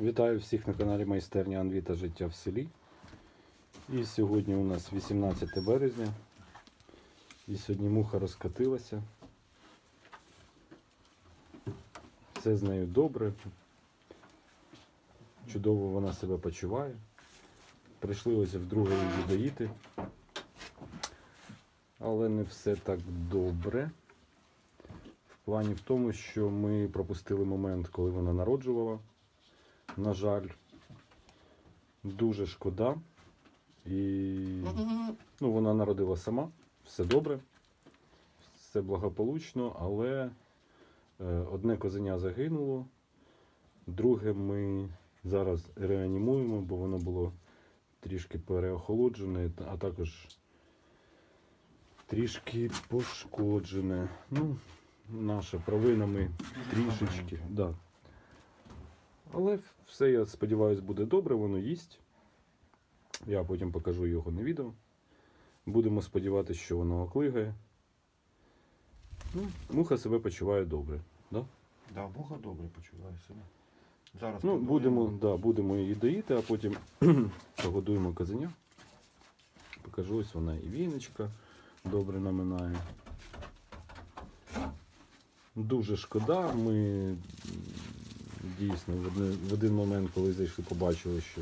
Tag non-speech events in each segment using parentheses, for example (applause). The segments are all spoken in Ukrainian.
Вітаю всіх на каналі Майстерня Анві та Життя в селі. І сьогодні у нас 18 березня. І сьогодні муха розкатилася. Все з нею добре. Чудово вона себе почуває. Прийшли ось вдруге її доїти. Але не все так добре. В плані в тому, що ми пропустили момент, коли вона народжувала. На жаль, дуже шкода. І ну, вона народила сама, все добре, все благополучно, але е, одне козеня загинуло, друге ми зараз реанімуємо, бо воно було трішки переохолоджене, а також трішки пошкоджене. Ну, наша провина ми трішечки. Да, але все, я сподіваюся, буде добре, воно їсть. Я потім покажу його на відео. Будемо сподіватися, що воно оклигає. Ну, муха себе почуває добре. Да? Да, Бога добре почуває себе. Зараз Ну, будемо, да, будемо її доїти, а потім (clears throat) погодуємо козеня. Покажу, ось вона і віночка добре наминає. Дуже шкода. Ми дійсно в, один момент, коли зайшли, побачили, що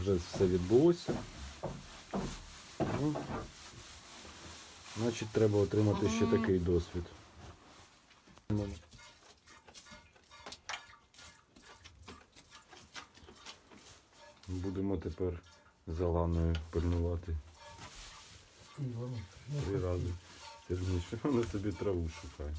вже все відбулося. Ну, значить, треба отримати ще такий досвід. Будемо тепер за ланою пильнувати три рази. Сильніше. Вона собі траву шукає.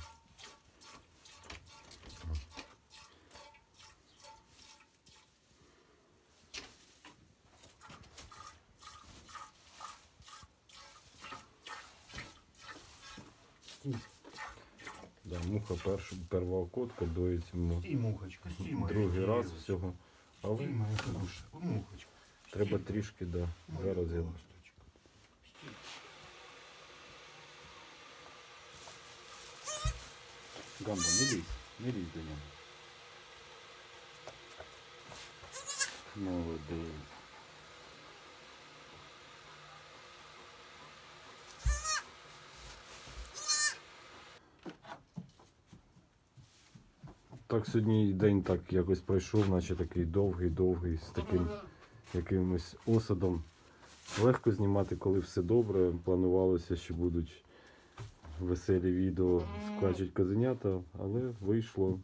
Да, муха перша, перва котка доїть йому Стій, мухочка, стій, моя другий раз всього. А Стій, ви моя хороша. Мухочка. треба Стій, трішки, да. моя Зараз я. ласточка. Стій. Гамба, не лізь, не лізь до нього. Молодець. Так сьогодні день так якось пройшов, наче такий довгий-довгий, з таким якимось осадом. Легко знімати, коли все добре. Планувалося, що будуть веселі відео скачуть козенята, але вийшло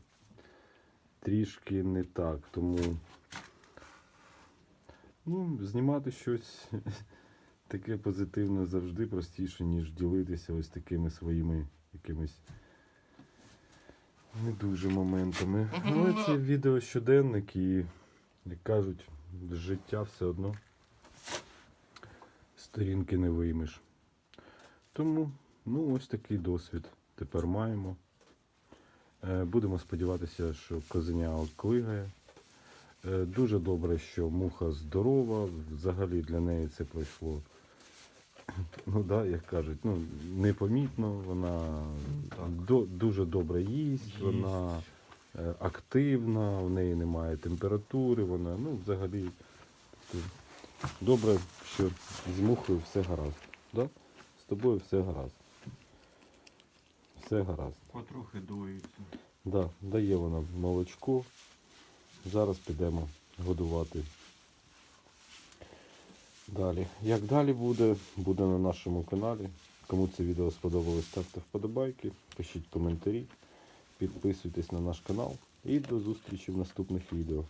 трішки не так. Тому ну, знімати щось таке позитивне завжди простіше, ніж ділитися ось такими своїми якимись не дуже моментами. Але це відео щоденник і, як кажуть, з життя все одно сторінки не виймеш. Тому Ну, ось такий досвід тепер маємо. Е, Будемо сподіватися, що козеня оклигає. Е, Дуже добре, що муха здорова. Взагалі для неї це пройшло. (laughs) Ну да, як кажуть, ну, непомітно, вона до, дуже добре їсть, Їсть. вона е, активна, в неї немає температури, вона, ну, взагалі, добре, що з мухою все гаразд. Да? З тобою все гаразд. Все гаразд. Потрохи доїться. Да, дає вона молочко. Зараз підемо годувати. Далі. Як далі буде, буде на нашому каналі. Кому це відео сподобалось, ставте вподобайки, пишіть коментарі, підписуйтесь на наш канал і до зустрічі в наступних відео.